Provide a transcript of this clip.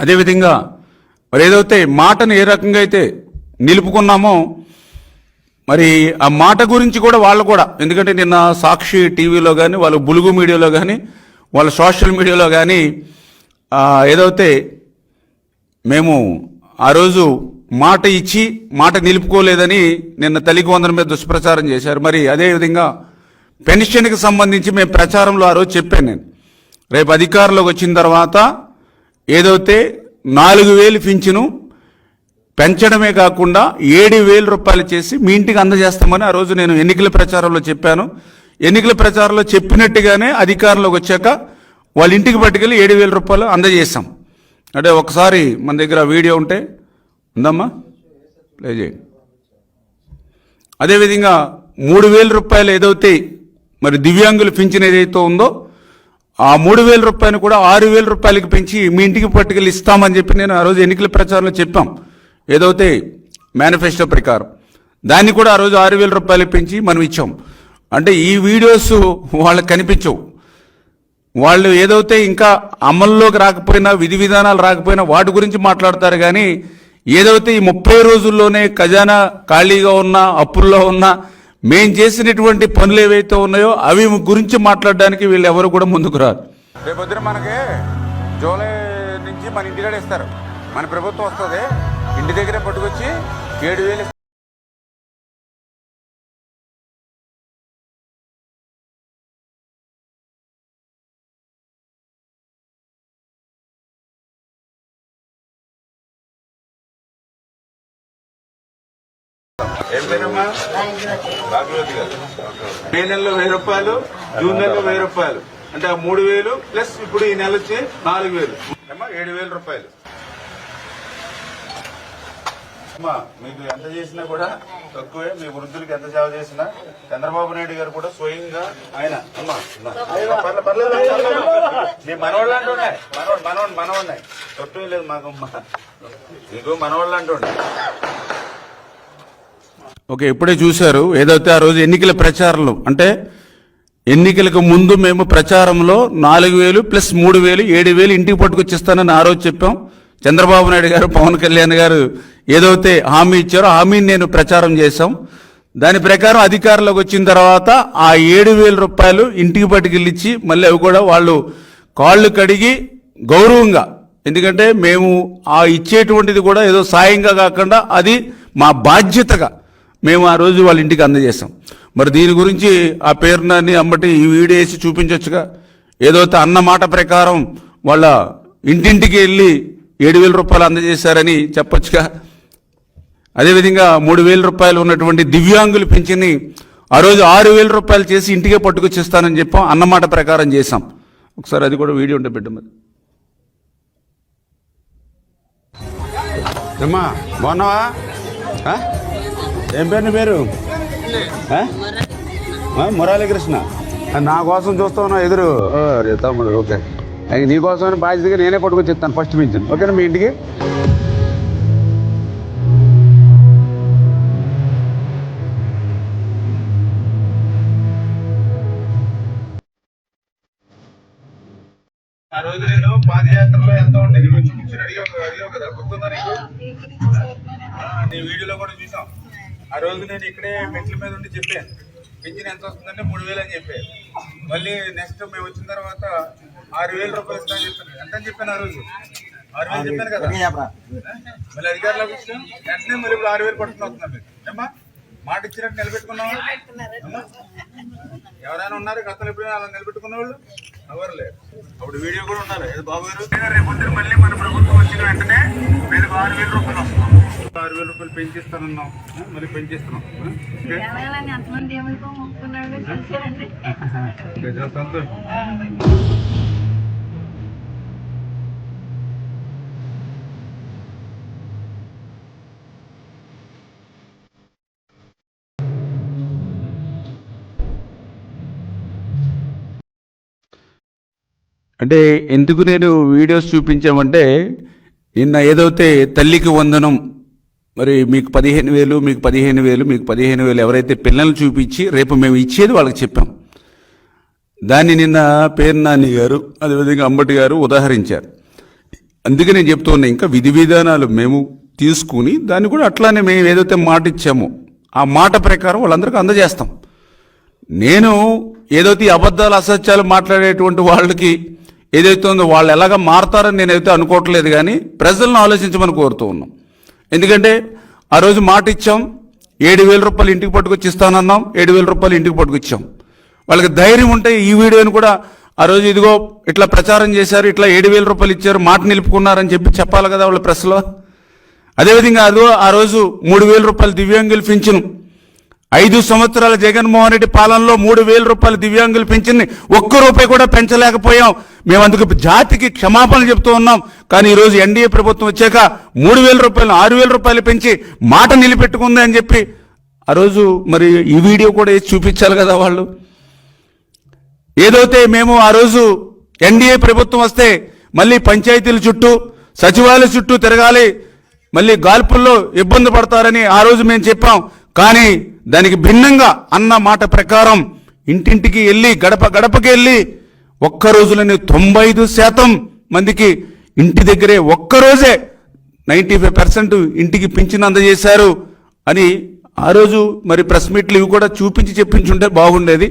అదేవిధంగా మరి ఏదైతే మాటను ఏ రకంగా అయితే నిలుపుకున్నామో మరి ఆ మాట గురించి కూడా వాళ్ళు కూడా ఎందుకంటే నిన్న సాక్షి టీవీలో కానీ వాళ్ళ బులుగు మీడియాలో కానీ వాళ్ళ సోషల్ మీడియాలో కానీ ఏదైతే మేము ఆ రోజు మాట ఇచ్చి మాట నిలుపుకోలేదని నిన్న తల్లికి మీద దుష్ప్రచారం చేశారు. మరి అదేవిధంగా పెన్షన్కి సంబంధించి మేము ప్రచారంలో ఆ రోజు చెప్పాను నేను. రేపు అధికారంలోకి వచ్చిన తర్వాత ఏదైతే నాలుగు వేలు పింఛను పెంచడమే కాకుండా ఏడు వేల రూపాయలు చేసి మీ ఇంటికి అందజేస్తామని ఆ రోజు నేను ఎన్నికల ప్రచారంలో చెప్పాను. ఎన్నికల ప్రచారంలో చెప్పినట్టుగానే అధికారంలోకి వచ్చాక వాళ్ళ ఇంటికి పట్టుకెళ్ళి ఏడు వేల రూపాయలు అందజేస్తాం అంటే ఒకసారి మన దగ్గర వీడియో ఉంటే ఉందమ్మా? ప్లే చేయండి అదేవిధంగా మూడు వేల రూపాయలు ఏదైతే మరి దివ్యాంగులు పింఛన్ ఏదైతే ఉందో ఆ మూడు వేల రూపాయలు కూడా ఆరు వేల రూపాయలకి పెంచి మీ ఇంటికి పట్టుకెళ్ళి ఇస్తామని చెప్పి నేను ఆ రోజు ఎన్నికల ప్రచారంలో చెప్పాం. ఏదైతే మేనిఫెస్టో ప్రకారం. దాన్ని కూడా ఆ రోజు ఆరు వేల రూపాయలకి పెంచి మనం ఇచ్చాం. అంటే ఈ వీడియోస్ వాళ్ళకి కనిపించవు. వాళ్ళు ఏదైతే ఇంకా అమల్లోకి రాకపోయినా విధి విధానాలు రాకపోయినా వాటి గురించి మాట్లాడతారు కానీ ఏదైతే ఈ ముప్పై రోజుల్లోనే ఖజానా ఖాళీగా ఉన్నా అప్పుల్లో ఉన్నా మేం చేసినటువంటి పనులు ఏవైతే ఉన్నాయో అవి గురించి మాట్లాడడానికి వీళ్ళు ఎవరు కూడా ముందుకు రారు. రేపొద్దున మనకి జూలై నుంచి మన ఇంటికాడ ఇస్తారు. మన ప్రభుత్వం వస్తుంది. ఇంటి దగ్గరే పట్టుకొచ్చి ఏడు వేలు ఏం పేరమ్మా? గారు. మే నెలలో వెయ్యి రూపాయలు జూన్ నెలలో వెయ్యి రూపాయలు. అంటే ఆ మూడు వేలు ప్లస్ ఇప్పుడు ఈ నెల వచ్చి నాలుగు వేలు. అమ్మా ఏడు వేల రూపాయలు. అమ్మా మీకు ఎంత చేసినా కూడా తక్కువే. మీ వృద్ధులకి ఎంత సేవ చేసినా చంద్రబాబు నాయుడు గారు కూడా స్వయంగా ఆయన. అమ్మా పర్లే, పర్లేదు, మీ మనవాళ్ళు అంటున్నాయి మనవాడు మనవాడు మనవాడినాయి తక్కువ లేదు మాకు అమ్మా. మీకు మనవాళ్ళు అంటుండే ఓకే ఇప్పుడే చూశారు. ఏదైతే ఆ రోజు ఎన్నికల ప్రచారంలో అంటే ఎన్నికలకు ముందు మేము ప్రచారంలో నాలుగు వేలు ప్లస్ మూడు వేలు ఏడు వేలు ఇంటికి పట్టుకొచ్చిస్తానని ఆ రోజు చెప్పాం. చంద్రబాబు నాయుడు గారు పవన్ కళ్యాణ్ గారు ఏదైతే హామీ ఇచ్చారో హామీని నేను ప్రచారం చేశాం. దాని ప్రకారం అధికారంలోకి వచ్చిన తర్వాత ఆ ఏడు వేల రూపాయలు ఇంటికి పట్టుకెళ్ళిచ్చి మళ్ళీ అవి కూడా వాళ్ళు కాళ్ళు కడిగి గౌరవంగా ఎందుకంటే మేము ఆ ఇచ్చేటువంటిది కూడా ఏదో సాయంగా కాకుండా అది మా బాధ్యతగా మేము ఆ రోజు వాళ్ళ ఇంటికి అందజేస్తాం మరి దీని గురించి ఆ పేరుని అమ్మటి ఈ వీడియో వేసి చూపించవచ్చుగా ఏదైతే అన్న మాట ప్రకారం వాళ్ళ ఇంటింటికి వెళ్ళి ఏడు వేల రూపాయలు అందజేశారని చెప్పొచ్చుగా? అదేవిధంగా మూడు వేల రూపాయలు ఉన్నటువంటి దివ్యాంగులు పెంచిని ఆ రోజు ఆరు వేల రూపాయలు చేసి ఇంటికే పట్టుకొచ్చిస్తానని చెప్పాం అన్నమాట ప్రకారం చేశాం. ఒకసారి అది కూడా వీడియో ఉంటే పెట్టు మరి బాగున్నావా? ఏం పేరు నీ పేరు? మురళీకృష్ణ. ఆ, నా కోసం చూస్తా ఉన్నా ఎదురు. తమ్ముడు ఓకే. నీ కోసం బాధ్యతగా నేనే పట్టుకొని చెప్తాను ఫస్ట్ పింఛన్ ఓకేనా మీ ఇంటికి? ఆ రోజు నేను పాదయాత్రలో కదా గుర్తుందా నీకు? నీ వీడియోలో కూడా చూసాం. ఆ రోజు నేను ఇక్కడే మెట్ల మీద ఉండి చెప్పాను. పింఛన్ ఎంత వస్తుందంటే మూడు వేలు అని చెప్పాను మళ్ళీ నెక్స్ట్ మేము వచ్చిన తర్వాత ఆరు వేల రూపాయలు ఇస్తానని చెప్పాను ఎంత అని చెప్పాను ఆ రోజు? ఆరు వేలు చెప్పాను కదా. మళ్ళీ అధికారులకు వచ్చాం వెంటనే మళ్ళీ ఇప్పుడు ఆరు వేలు పట్టుకుని వస్తున్నాం మీరు ఏమ్మా? మాట ఇచ్చినట్టు నిలబెట్టుకున్నావా? ఎవరైనా ఉన్నారు? గతంలో ఎప్పుడైనా అలా నిలబెట్టుకున్న వాళ్ళు? ఎవరు లేరు. అప్పుడు వీడియో కూడా ఉన్నారు ఏదో బాబు గారు? రేపు మళ్ళీ మన ప్రభుత్వం వచ్చిన వెంటనే మీరు ఆరు వేల రూపాయలు వస్తున్నాం ఆరు వేల రూపాయలు పెంచిస్తానన్నాం మళ్ళీ పెంచిస్తున్నాం ఆ? అంటే ఎందుకు నేను వీడియోస్ చూపించామంటే నిన్న ఏదైతే తల్లికి వందనం మరి మీకు పదిహేను వేలు మీకు పదిహేను వేలు మీకు పదిహేను వేలు ఎవరైతే పిల్లల్ని చూపించి రేపు మేము ఇచ్చేది వాళ్ళకి చెప్పాం. దాన్ని నిన్న పేరు నాని గారు అదేవిధంగా అంబటి గారు ఉదాహరించారు. అందుకే నేను చెప్తూ ఉన్నా ఇంకా విధి విధానాలు మేము తీసుకుని దాన్ని కూడా అట్లానే మేము ఏదైతే మాట ఇచ్చామో ఆ మాట ప్రకారం వాళ్ళందరికీ అందజేస్తాం. నేను ఏదైతే అబద్ధాలు అసత్యాలు మాట్లాడేటువంటి వాళ్ళకి ఏదైతే ఉందో వాళ్ళు ఎలాగ మారతారని నేనైతే అనుకోవట్లేదు కానీ ప్రజలను ఆలోచించమని కోరుతూ ఉన్నాం. ఎందుకంటే ఆ రోజు మాట ఇచ్చాం ఏడు వేల రూపాయలు ఇంటికి పట్టుకొచ్చి ఇస్తానన్నాం ఏడు వేల రూపాయలు ఇంటికి పట్టుకొచ్చాం. వాళ్ళకి ధైర్యం ఉంటే ఈ వీడియోని కూడా ఆ రోజు ఇదిగో ఇట్లా ప్రచారం చేశారు ఇట్లా ఏడు వేల రూపాయలు ఇచ్చారు మాట నిలుపుకున్నారని చెప్పి చెప్పాలి కదా వాళ్ళ ప్రెస్లో. అదేవిధంగా అదో ఆ రోజు మూడు వేల రూపాయలు దివ్యాంగులు పింఛను. ఐదు సంవత్సరాల జగన్మోహన్ రెడ్డి పాలనలో మూడు వేల రూపాయల దివ్యాంగులు పెంచింది ఒక్క రూపాయి కూడా పెంచలేకపోయాం. మేము అందుకు జాతికి క్షమాపణలు చెప్తూ ఉన్నాం. కానీ ఈరోజు ఎన్డీఏ ప్రభుత్వం వచ్చాక మూడు వేల రూపాయలు ఆరు వేల రూపాయలు పెంచి మాట నిలబెట్టుకుంది అని చెప్పి ఆ రోజు మరి ఈ వీడియో కూడా వేసి చూపించాలి కదా వాళ్ళు. ఏదైతే మేము ఆ రోజు ఎన్డీఏ ప్రభుత్వం వస్తే మళ్ళీ పంచాయతీల చుట్టూ సచివాలయ చుట్టూ తిరగాలి. మళ్ళీ గాల్పుల్లో ఇబ్బంది పడతారని ఆ రోజు మేము చెప్పాం. కానీ దానికి భిన్నంగా అన్న మాట ప్రకారం ఇంటింటికి వెళ్ళి గడప గడపకి వెళ్ళి ఒక్క రోజులోనే తొంభై ఐదు శాతం మందికి ఇంటి దగ్గరే ఒక్క రోజే నైంటీ ఫైవ్ పర్సెంట్ ఇంటికి పింఛన్ అందజేశారు అని ఆ రోజు మరి ప్రెస్ మీట్లు ఇవి కూడా చూపించి చెప్పించుంటే బాగుండేది.